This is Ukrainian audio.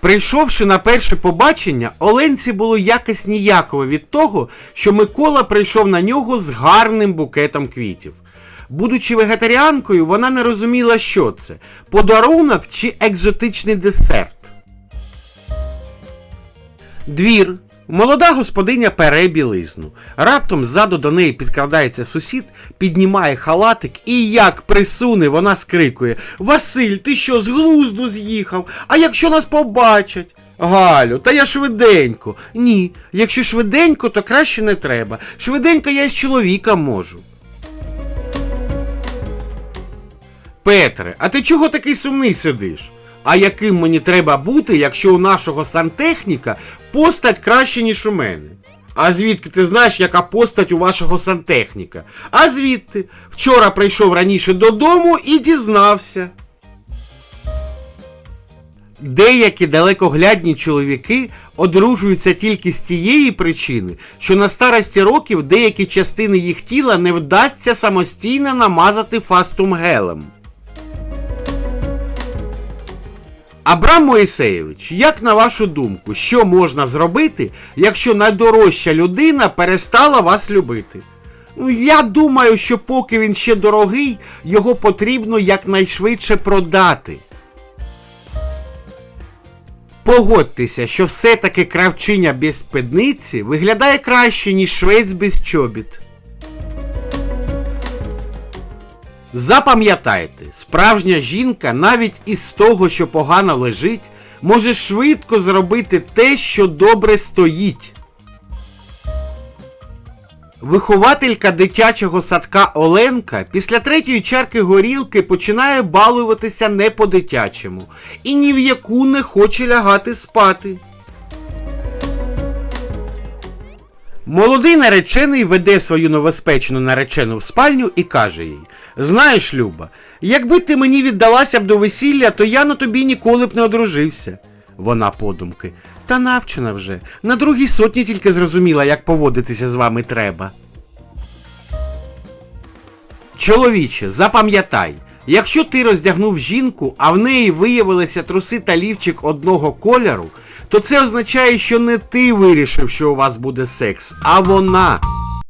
Прийшовши на перше побачення, Оленці було якось ніяково від того, що Микола прийшов на нього з гарним букетом квітів. Будучи вегетаріанкою, вона не розуміла, що це подарунок чи екзотичний десерт. Двір. Молода господиня пере білизну. Раптом ззаду до неї підкрадається сусід, піднімає халатик і як присуне, вона скрикує: Василь, ти що, з глузду з'їхав? А якщо нас побачать? Галю, та я швиденько. Ні, якщо швиденько, то краще не треба. Швиденько я з чоловіка можу. Петре, а ти чого такий сумний сидиш? А яким мені треба бути, якщо у нашого сантехніка постать краще, ніж у мене? А звідки ти знаєш, яка постать у вашого сантехніка? А звідти? Вчора прийшов раніше додому і дізнався. Деякі далекоглядні чоловіки одружуються тільки з тієї причини, що на старості років деякі частини їх тіла не вдасться самостійно намазати фастум гелем. Абрам Моїсеєвич, як на вашу думку, що можна зробити, якщо найдорожча людина перестала вас любити? Ну, я думаю, що поки він ще дорогий, його потрібно якнайшвидше продати. Погодьтеся, що все-таки кравчиня без спідниці виглядає краще, ніж швець без чобіт. Запам'ятайте, справжня жінка навіть із того, що погано лежить, може швидко зробити те, що добре стоїть. Вихователька дитячого садка Оленка після третьої чарки горілки починає балуватися не по-дитячому і ні в яку не хоче лягати спати. Молодий наречений веде свою новоспечну наречену в спальню і каже їй: Знаєш, Люба, якби ти мені віддалася б до весілля, то я на тобі ніколи б не одружився. Вона подумки. Та навчена вже. На другій сотні тільки зрозуміла, як поводитися з вами треба. Чоловіче, запам'ятай, якщо ти роздягнув жінку, а в неї виявилися труси та лівчик одного кольору, то це означає, що не ти вирішив, що у вас буде секс, а вона.